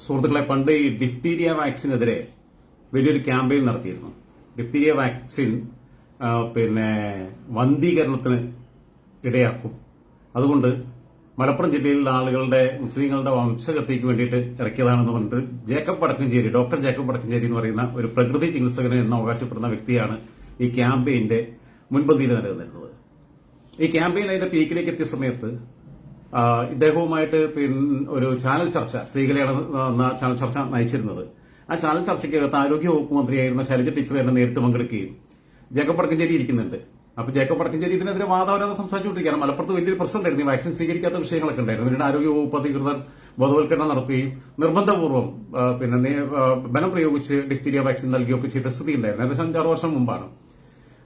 സുഹൃത്തുക്കളെ പണ്ട് ഈ ഡിഫ്തീരിയ വാക്സിനെതിരെ വലിയൊരു ക്യാമ്പയിൻ നടത്തിയിരുന്നു. ഡിഫ്തീരിയ വാക്സിൻ പിന്നെ വന്ധീകരണത്തിന് ഇടയാക്കും. അതുകൊണ്ട് മലപ്പുറം ജില്ലയിലുള്ള ആളുകളുടെ മുസ്ലിങ്ങളുടെ വംശകത്തേക്ക് വേണ്ടിയിട്ട് ഇറക്കിയതാണെന്ന് പറഞ്ഞിട്ട് Jacob Padakkanchery doctor Jacob Padakkanchery എന്ന് പറയുന്ന ഒരു പ്രകൃതി ചികിത്സകൻ എന്ന് അവകാശപ്പെടുന്ന വ്യക്തിയാണ് ഈ ക്യാമ്പയിന്റെ മുൻപന്തിയിൽ നിലനിന്നിരുന്നത്. ഈ ക്യാമ്പയിൻ അതിന്റെ പീക്കിലേക്ക് എത്തിയ സമയത്ത് ഇദ്ദേഹവുമായിട്ട് പിന്നെ ഒരു ചാനൽ ചർച്ച സ്ത്രീകളെയാണ് ചാനൽ ചർച്ച നയിച്ചിരുന്നത്. ആ ചാനൽ ചർച്ചയ്ക്കകത്ത് ആരോഗ്യ വകുപ്പ് മന്ത്രിയായിരുന്ന ശൈലജ ടീച്ചർ തന്നെ നേരിട്ട് പങ്കെടുക്കുകയും ജേക്കബ് പടക്കഞ്ചേരി ഇരിക്കുന്നുണ്ട്. അപ്പൊ ജേക്കബ് പടക്കഞ്ചേരി ഇതിനെതിരെ വാദവരാതെ സംസാരിച്ചുകൊണ്ടിരിക്കുകയാണ്. മലപ്പുറത്ത് വലിയൊരു പ്രശ്നം ഉണ്ടായിരുന്നു. വാക്സിൻ സ്വീകരിക്കാത്ത വിഷയങ്ങളൊക്കെ ഉണ്ടായിരുന്നു. പിന്നീട് ആരോഗ്യ വകുപ്പ് അധികൃതർ ബോധവൽക്കരണം നടത്തുകയും നിർബന്ധപൂർവം പിന്നെ ബലം പ്രയോഗിച്ച് ഡിഫ്തീരിയ വാക്സിൻ നൽകുകയൊക്കെ ചെയ്ത സ്ഥിതി ഉണ്ടായിരുന്നു ഏകദേശം അഞ്ചാറ് വർഷം മുമ്പാണ്.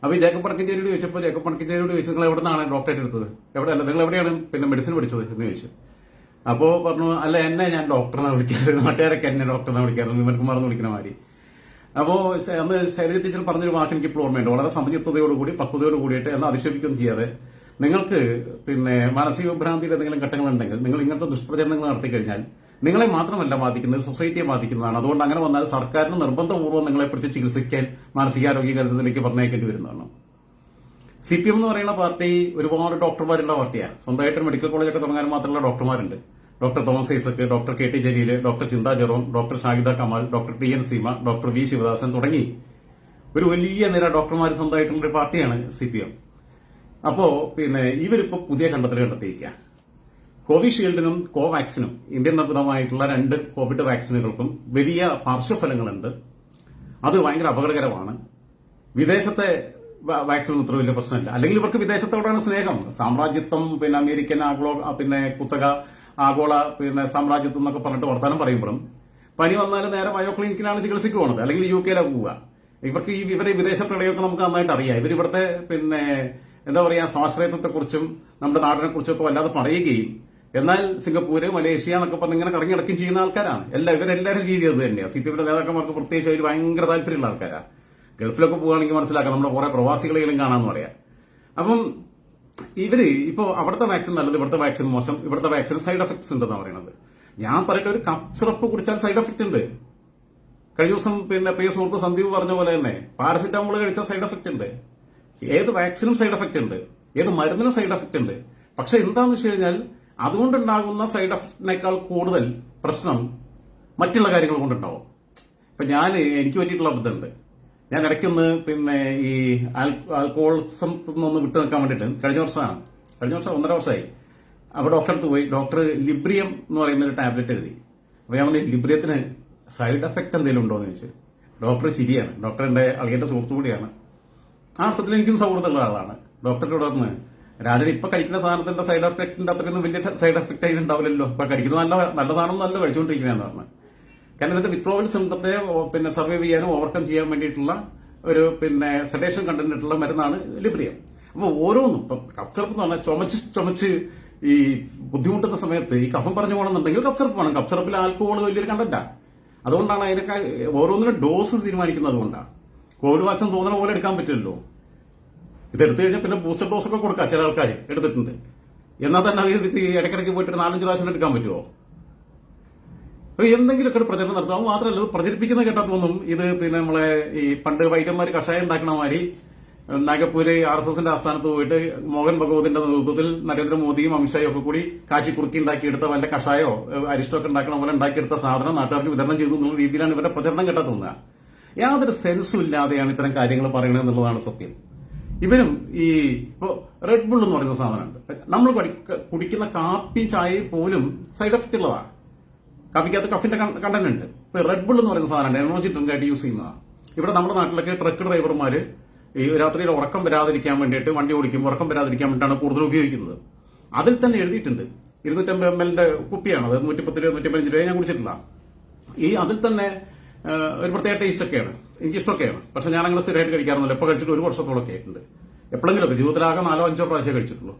അപ്പൊ ഈ ജേക്കബ് പണക്കിഞ്ചേരിയോട് ചോദിച്ചപ്പോൾ ജേക്കബ് പണക്കിഞ്ചേരിയോട് ചോദിച്ചു നിങ്ങൾ എവിടെ നിന്നാണ് ഡോക്ടറേറ്റ് എടുത്തത്? എവിടെ? അല്ല നിങ്ങൾ എവിടെയാണ് പിന്നെ മെഡിസിൻ പഠിച്ചത്? എന്ന് ചോദിച്ചു. അപ്പോ പറഞ്ഞു അല്ല എന്നെ ഞാൻ ഡോക്ടറിനെ വിളിക്കാറ്. നാട്ടുകാരൊക്കെ എന്നെ ഡോക്ടറിനെ വിളിക്കാറ്. വിമൽകുമാർ എന്ന് വിളിക്കുന്ന മാതിരി. അപ്പോ അന്ന് ശൈലജ ടീച്ചർ പറഞ്ഞൊരു വാക്ക് എനിക്ക് ഇപ്പോൾ ഓർമ്മയുണ്ട്. വളരെ സമചിത്തതയോടുകൂടി പക്വതയോട് കൂടിയിട്ട് എന്ന് അധിക്ഷേപിക്കുകയും ചെയ്യാതെ നിങ്ങൾക്ക് പിന്നെ മാനസിക ഭ്രാന്തിയുടെ എന്തെങ്കിലും ഘട്ടങ്ങളുണ്ടെങ്കിൽ നിങ്ങൾ ഇങ്ങനത്തെ ദുഷ്പ്രചരണങ്ങൾ നടത്തി കഴിഞ്ഞാൽ നിങ്ങളെ മാത്രമല്ല ബാധിക്കുന്നത് സൊസൈറ്റിയെ ബാധിക്കുന്നതാണ്. അതുകൊണ്ട് അങ്ങനെ വന്നാൽ സർക്കാരിന് നിർബന്ധപൂർവം നിങ്ങളെ പിടിച്ച് ചികിത്സിക്കാൻ മാനസികാരോഗ്യ കേന്ദ്രത്തിലേക്ക് പറഞ്ഞേക്കേണ്ടി വരുന്നതാണ്. സി പി എം എന്ന് പറയുന്ന പാർട്ടി ഒരുപാട് ഡോക്ടർമാരുള്ള പാർട്ടിയാണ്. സ്വന്തമായിട്ട് മെഡിക്കൽ കോളേജൊക്കെ തുടങ്ങാൻ മാത്രമുള്ള ഡോക്ടർമാരുണ്ട്. Doctor Thomas Isaac doctor K T Jaleel doctor Chintha Jerome doctor Shahida Kamal doctor T N Seema doctor V Sivadasan തുടങ്ങി ഒരു വലിയ നിര ഡോക്ടർമാർ സ്വന്തമായിട്ടുള്ള ഒരു പാർട്ടിയാണ് സി പി എം അപ്പോ പിന്നെ ഇവരിപ്പോ പുതിയ കണ്ടെത്തൽ കണ്ടെത്തിയിരിക്കുക കോവിഷീൽഡിനും കോവാക്സിനും ഇന്ത്യൻ നിർമ്മിതമായിട്ടുള്ള രണ്ട് കോവിഡ് വാക്സിനുകൾക്കും വലിയ പാർശ്വഫലങ്ങളുണ്ട്. അത് ഭയങ്കര അപകടകരമാണ്. വിദേശത്തെ വാ- വാക്സിനൊന്നും ഇത്ര വലിയ പ്രശ്നമില്ല. അല്ലെങ്കിൽ ഇവർക്ക് വിദേശത്തോടാണ് സ്നേഹം. സാമ്രാജ്യത്വം പിന്നെ അമേരിക്കൻ ആഗോള പിന്നെ കുത്തക ആഗോള പിന്നെ സാമ്രാജ്യത്വം എന്നൊക്കെ പറഞ്ഞിട്ട് വർത്തമാനം പറയുമ്പോഴും പനി വന്നാൽ നേരെ ബയോ ക്ലിനിക്കിലാണ് ചികിത്സയ്ക്ക് പോകുന്നത് അല്ലെങ്കിൽ യു കെയിലാണ് പോവുക. ഇവർക്ക് ഈ ഇവരെ വിദേശ പ്രളയമൊക്കെ നമുക്ക് നന്നായിട്ട് അറിയാം. ഇവർ ഇവിടുത്തെ പിന്നെ എന്താ പറയാ സ്വാശ്രയത്വത്തെക്കുറിച്ചും നമ്മുടെ നാടിനെ കുറിച്ചൊക്കെ വല്ലാതെ പറയുകയും എന്നാൽ സിംഗപ്പൂര് മലേഷ്യ എന്നൊക്കെ പറഞ്ഞ് ഇങ്ങനെ കറങ്ങി നടക്കുകയും ചെയ്യുന്ന ആൾക്കാരാണ്. എല്ലാ ഇവരെല്ലാവരും രീതി അത് തന്നെയാണ് സി പി എമ്മിന്റെ നേതാക്കന്മാർക്ക് പ്രത്യേകിച്ച് അവർ ഭയങ്കര താല്പര്യമുള്ള ആൾക്കാരാണ് ഗൾഫിലൊക്കെ പോകുകയാണെങ്കിൽ മനസ്സിലാക്കാം നമ്മുടെ കുറെ പ്രവാസികളെങ്കിലും കാണാമെന്ന് പറയാം. അപ്പം ഇവർ ഇപ്പോ അവിടുത്തെ വാക്സിൻ നല്ലത് ഇവിടുത്തെ വാക്സിൻ മോശം ഇവിടുത്തെ വാക്സിൻ സൈഡ് എഫക്ട്സ് ഉണ്ടെന്ന് പറയുന്നത് ഞാൻ പറയട്ടെ ഒരു കപ്പ് സിറപ്പ് കുടിച്ചാൽ സൈഡ് എഫക്ട് ഉണ്ട്. കഴിഞ്ഞ ദിവസം പിന്നെ പ്രിയ സുഹൃത്ത് സന്ദീപ് പറഞ്ഞ പോലെ തന്നെ പാരസിറ്റാമോൾ കഴിച്ചാൽ സൈഡ് എഫക്ട് ഉണ്ട്. ഏത് വാക്സിനും സൈഡ് എഫക്ട് ഉണ്ട്. ഏത് മരുന്നിനും സൈഡ് എഫക്ട് ഉണ്ട്. പക്ഷെ എന്താന്ന് വെച്ച് കഴിഞ്ഞാൽ അതുകൊണ്ടുണ്ടാകുന്ന സൈഡ് എഫക്റ്റിനേക്കാൾ കൂടുതൽ പ്രശ്നം മറ്റുള്ള കാര്യങ്ങൾ കൊണ്ടുണ്ടാവും. ഇപ്പം ഞാൻ എനിക്ക് പറ്റിയിട്ടുള്ള അബദ്ധമുണ്ട് ഞാൻ ഇടയ്ക്കൊന്ന് പിന്നെ ഈ ആൽക്കോളിസം നിന്നൊന്ന് വിട്ടു നിൽക്കാൻ വേണ്ടിയിട്ട് കഴിഞ്ഞ വർഷമാണ്. കഴിഞ്ഞ വർഷം ഒന്നര വർഷമായി. അപ്പോൾ ഡോക്ടറെ അടുത്ത് പോയി. ഡോക്ടർ ലിബ്രിയം എന്ന് പറയുന്ന ഒരു ടാബ്ലറ്റ് എഴുതി. അപ്പോൾ ഞാൻ പറഞ്ഞു ലിബ്രിയത്തിന് സൈഡ് എഫക്റ്റ് എന്തെങ്കിലും ഉണ്ടോ എന്ന് ചോദിച്ചു. ഡോക്ടർ ശരിയാണ്. ഡോക്ടർ എന്റെ അളിയന്റെ സുഹൃത്തു കൂടിയാണ്. ആ അർത്ഥത്തിൽ എനിക്കും സൗഹൃദമുള്ള ആളാണ്. ഡോക്ടറെ തുടർന്ന് രാജൻ ഇപ്പൊ കഴിക്കുന്ന സാധനത്തിന്റെ സൈഡ് എഫക്റ്റിന്റെ അത്രയൊന്നും വലിയ സൈഡ് എഫക്ട് ആയിട്ട് ഉണ്ടാവില്ലല്ലോ. ഇപ്പൊ കഴിക്കുന്നത് നല്ല നല്ല സാധനം നല്ല കഴിച്ചുകൊണ്ടിരിക്കുന്ന പറഞ്ഞു. കാരണം ഇതിന്റെ വിത്രോവൽ സിംറ്റത്തെ പിന്നെ സർവേ ചെയ്യാനും ഓവർകം ചെയ്യാൻ വേണ്ടിയിട്ടുള്ള ഒരു പിന്നെ സെഡേഷൻ കണ്ടിട്ടുള്ള മരുന്നാണ് ലിബ്രിയം അപ്പോൾ ഓരോന്നും ഇപ്പം കപ്സർപ്പ് എന്ന് പറഞ്ഞാൽ ചുമച്ച് ചുമച്ച് ഈ ബുദ്ധിമുട്ടുന്ന സമയത്ത് ഈ കഫം പറഞ്ഞു പോകണമെന്നുണ്ടെങ്കിൽ കപ്സർപ്പ് വേണം. കപ്സർപ്പിൽ ആൽക്കഹോൾ വലിയൊരു കണ്ടന്റാ അതുകൊണ്ടാണ് അതിനൊക്കെ ഓരോന്നിനും ഡോസ് തീരുമാനിക്കുന്നത് അതുകൊണ്ടാണ് കോവിഡ് വാക്സിൻ തോന്നുന്ന പോലെ എടുക്കാൻ പറ്റില്ലല്ലോ. ഇത് എടുത്തു കഴിഞ്ഞാൽ പിന്നെ ബൂസ്റ്റർ ഡോസ് ഒക്കെ കൊടുക്കാം ചില ആൾക്കാർ എടുത്തിട്ടുണ്ട്. എന്നാൽ തന്നെ അത് എടുത്ത് ഇടയ്ക്കിടയ്ക്ക് പോയിട്ട് നാലഞ്ച് പ്രാവശ്യം എടുക്കാൻ പറ്റുമോ എന്തെങ്കിലുമൊക്കെ പ്രചരണം നടത്താം. മാത്രമല്ല ഇത് പ്രചരിപ്പിക്കുന്ന കേട്ടാൽ തോന്നും ഇത് പിന്നെ നമ്മളെ ഈ പണ്ട് വൈദ്യന്മാർ കഷായം ഉണ്ടാക്കണ മാതിരി നാഗപ്പൂര് ആർ എസ് എസിന്റെ ആസ്ഥാനത്ത് പോയിട്ട് മോഹൻ ഭഗവതിന്റെ നേതൃത്വത്തിൽ നരേന്ദ്രമോദിയും അമിത്ഷായും ഒക്കെ കൂടി കാച്ചി കുറുക്കി ഉണ്ടാക്കിയെടുത്ത വല്ല കഷായോ അരിഷ്ടമൊക്കെ ഉണ്ടാക്കണ പോലെ ഉണ്ടാക്കിയെടുത്ത സാധനം നാട്ടുകാർക്ക് വിതരണം ചെയ്തു എന്നുള്ള രീതിയിലാണ് ഇവരുടെ പ്രചരണം കേട്ടാ യാതൊരു സെൻസും ഇല്ലാതെയാണ് ഇത്തരം കാര്യങ്ങൾ പറയുന്നത് എന്നുള്ളതാണ് സത്യം. ഇവരും ഈ ഇപ്പോ റെഡ് ബുൾ എന്ന് പറയുന്ന സാധനമുണ്ട്. നമ്മൾ കുടിക്കുന്ന കാപ്പി ചായ പോലും സൈഡ് എഫക്റ്റ് ഉള്ളതാണ്. കാപ്പിക്കകത്ത് കഫിന്റെ കണ്ടന്റ് ഉണ്ട്. ഇപ്പൊ റെഡ് ബുൾ എന്ന് പറയുന്ന സാധനമുണ്ട്. എനർജി ഡ്രിങ്ക് ആയിട്ട് യൂസ് ചെയ്യുന്നതാണ്. ഇവിടെ നമ്മുടെ നാട്ടിലൊക്കെ ട്രക്ക് ഡ്രൈവർമാര് ഈ രാത്രിയിൽ ഉറക്കം വരാതിരിക്കാൻ വേണ്ടിയിട്ട് വണ്ടി ഓടിക്കുമ്പോൾ ഉറക്കം വരാതിരിക്കാൻ വേണ്ടിയിട്ടാണ് കൂടുതൽ ഉപയോഗിക്കുന്നത്. അതിൽ തന്നെ എഴുതിയിട്ടുണ്ട്. ഇരുന്നൂറ്റമ്പത് എം എല്ലിന്റെ കുപ്പിയാണ് അത് നൂറ്റിപ്പത്ത് രൂപ നൂറ്റിപ്പതിനഞ്ച് രൂപ ഞാൻ കുടിച്ചിട്ടില്ല. ഈ അതിൽ തന്നെ ഒരു പ്രത്യേക ടേസ്റ്റ് ഒക്കെയാണ്. എനിക്ക് ഇഷ്ടമൊക്കെയാണ്. പക്ഷെ ഞാൻ അങ്ങനെ സ്ഥിരമായിട്ട് കഴിക്കാറൊന്നുമില്ല. എപ്പോൾ കഴിച്ചിട്ട് ഒരു വർഷത്തോളൊക്കെ ആയിട്ടുണ്ട്. എപ്പോഴെങ്കിലുമൊക്കെ ജീവിതത്തിലാകെ നാലോ അഞ്ചോ പ്രാവശ്യം കഴിച്ചിട്ടുള്ളൂ.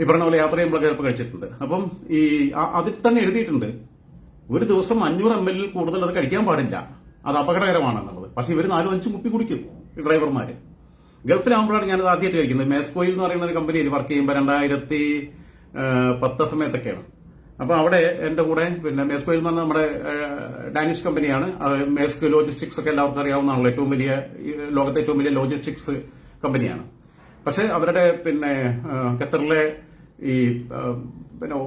ഈ പറഞ്ഞ പോലെ യാത്ര ചെയ്യുമ്പോഴൊക്കെ ചിലപ്പോൾ കഴിച്ചിട്ടുണ്ട്. അപ്പം ഈ അതിൽ തന്നെ എഴുതിയിട്ടുണ്ട് ഒരു ദിവസം അഞ്ഞൂറ് എം എല്ലിൽ കൂടുതൽ അത് കഴിക്കാൻ പാടില്ല. അത് അപകടകരമാണെന്നുള്ളത്. പക്ഷെ ഇവർ നാലും അഞ്ചും കുപ്പി കുടിക്കും ഈ ഡ്രൈവർമാർ ഗൾഫിലാകുമ്പോഴാണ് ഞാനത് ആദ്യമായിട്ട് കഴിക്കുന്നത്. മേസ്കോയിൽ എന്ന് പറയുന്ന ഒരു കമ്പനിയിൽ വർക്ക് ചെയ്യുമ്പോൾ രണ്ടായിരത്തി പത്ത് സമയത്തൊക്കെയാണ്. അപ്പൊ അവിടെ എന്റെ കൂടെ പിന്നെ മേസ്കോയിൽ എന്ന് പറഞ്ഞാൽ നമ്മുടെ ഡാനിഷ് കമ്പനിയാണ്. മേസ്കോ ലോജിസ്റ്റിക്സ് ഒക്കെ എല്ലാവർക്കും അറിയാവുന്നതാണല്ലോ. ഏറ്റവും വലിയ ലോകത്തെ ഏറ്റവും വലിയ ലോജിസ്റ്റിക്സ് കമ്പനിയാണ്. പക്ഷെ അവരുടെ പിന്നെ ഖത്തറിലെ ഈ പിന്നെ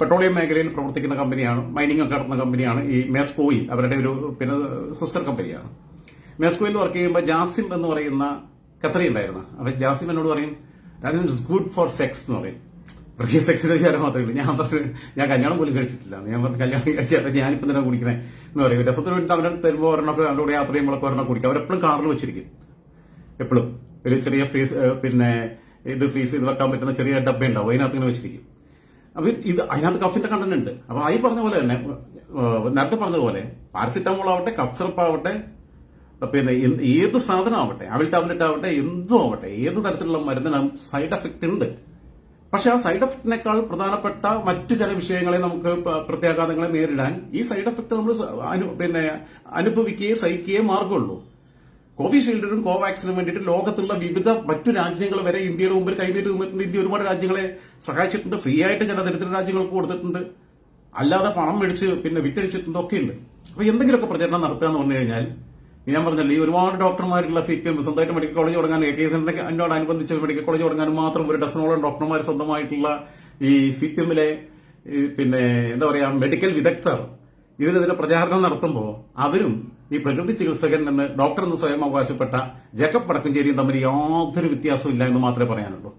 പെട്രോളിയം മേഖലയിൽ പ്രവർത്തിക്കുന്ന കമ്പനിയാണ് മൈനിങ് ഒക്കെ നടത്തുന്ന കമ്പനിയാണ് ഈ മേസ്കോയിൽ. അവരുടെ ഒരു പിന്നെ സിസ്റ്റർ കമ്പനിയാണ്. മേസ്കോയിൽ വർക്ക് ചെയ്യുമ്പോൾ ജാസിം എന്ന് പറയുന്ന ഖത്തറി ഉണ്ടായിരുന്നു അപ്പൊ ജാസിം എന്നോട് പറയും ഗുഡ് ഫോർ സെക്സ് എന്ന് പറയും. പക്ഷേ സെക്സിന്റെ വിചാരം മാത്രമേ ഞാൻ പറഞ്ഞു ഞാൻ കല്യാണം പോലും കഴിച്ചിട്ടില്ല. ഞാൻ പറഞ്ഞു കല്യാണം കഴിച്ചാൽ ഞാനിപ്പം തന്നെ കുടിക്കുന്നത് എന്ന് പറയും. രസത്തിന് വേണ്ടി അവരെ തരുമ്പോൾ ഒരെണ്ണമൊക്കെ അവരുടെ കൂടെ യാത്ര ചെയ്യുമ്പോഴൊക്കെ ഒരെണ്ണം കുടിക്കും. അവരെപ്പോഴും കാറിൽ വെച്ചിരിക്കും. എപ്പോഴും ഒരു ചെറിയ ഫ്രീസ് പിന്നെ ഇത് ഫ്രീസ് ഇത് വെക്കാൻ പറ്റുന്ന ചെറിയ ഡബ്ബ ഉണ്ടാവും. അതിനകത്ത് ഇങ്ങനെ വെച്ചിരിക്കും. അപ്പൊ ഇത് അതിനകത്ത് കഫിന്റെ കണ്ടന്റ് ഉണ്ട്. അപ്പോൾ ആയി പറഞ്ഞ പോലെ തന്നെ നേരത്തെ പറഞ്ഞ പോലെ പാരസിറ്റമോൾ ആവട്ടെ കഫ് സിറപ്പ് ആവട്ടെ പിന്നെ ഏത് സാധനം ആവട്ടെ അവിൽ ടാബ്ലറ്റ് ആവട്ടെ എന്തും ആവട്ടെ ഏത് തരത്തിലുള്ള മരുന്നിനും സൈഡ് എഫക്റ്റ് ഉണ്ട്. പക്ഷെ ആ സൈഡ് എഫക്റ്റിനേക്കാൾ പ്രധാനപ്പെട്ട മറ്റ് ചില വിഷയങ്ങളെ നമുക്ക് പ്രത്യാഘാതങ്ങളെ നേരിടാൻ ഈ സൈഡ് എഫക്ട് നമ്മൾ പിന്നെ അനുഭവിക്കുകയും സഹിക്കുകയും മാർഗമുള്ളൂ കോവിഷീൽഡിനും കോവാക്സിനും വേണ്ടിയിട്ട് ലോകത്തുള്ള വിവിധ മറ്റു രാജ്യങ്ങൾ വരെ ഇന്ത്യയുടെ മുമ്പിൽ കൈനീട്ടി നിന്നിട്ടുണ്ട്. ഇന്ത്യ ഒരുപാട് രാജ്യങ്ങളെ സഹായിച്ചിട്ടുണ്ട്. ഫ്രീ ആയിട്ട് ചില ദരിദ്ര രാജ്യങ്ങൾക്ക് കൊടുത്തിട്ടുണ്ട്. അല്ലാതെ പണം മേടിച്ച് പിന്നെ വിറ്റഴിച്ചിട്ടുണ്ട്. ഒക്കെ ഉണ്ട് അപ്പൊ എന്തെങ്കിലുമൊക്കെ പ്രചരണം നടത്തുക എന്ന് പറഞ്ഞു കഴിഞ്ഞാൽ ഞാൻ പറഞ്ഞല്ലോ ഈ ഒരുപാട് ഡോക്ടർമാരുള്ള സി പി എം സ്വന്തമായിട്ട് മെഡിക്കൽ കോളേജ് തുടങ്ങാൻ എ കെ എസ് എന്നോടനുബന്ധിച്ച് മെഡിക്കൽ കോളേജ് തുടങ്ങാൻ മാത്രം ഒരു ഡസനോളം ഡോക്ടർമാർ സ്വന്തമായിട്ടുള്ള ഈ സി പി എമ്മിലെ പിന്നെ എന്താ പറയാ മെഡിക്കൽ വിദഗ്ധർ ഇതിനെതിരെ പ്രചാരണം നടത്തുമ്പോൾ അവരും ഈ പ്രകൃതി ചികിത്സകൻ എന്ന് ഡോക്ടർ എന്ന് സ്വയം അവകാശപ്പെട്ട ജേക്കബ് വടക്കഞ്ചേരിയും തമ്മിൽ യാതൊരു വ്യത്യാസവും ഇല്ല എന്ന് മാത്രമേ പറയാനുള്ളൂ.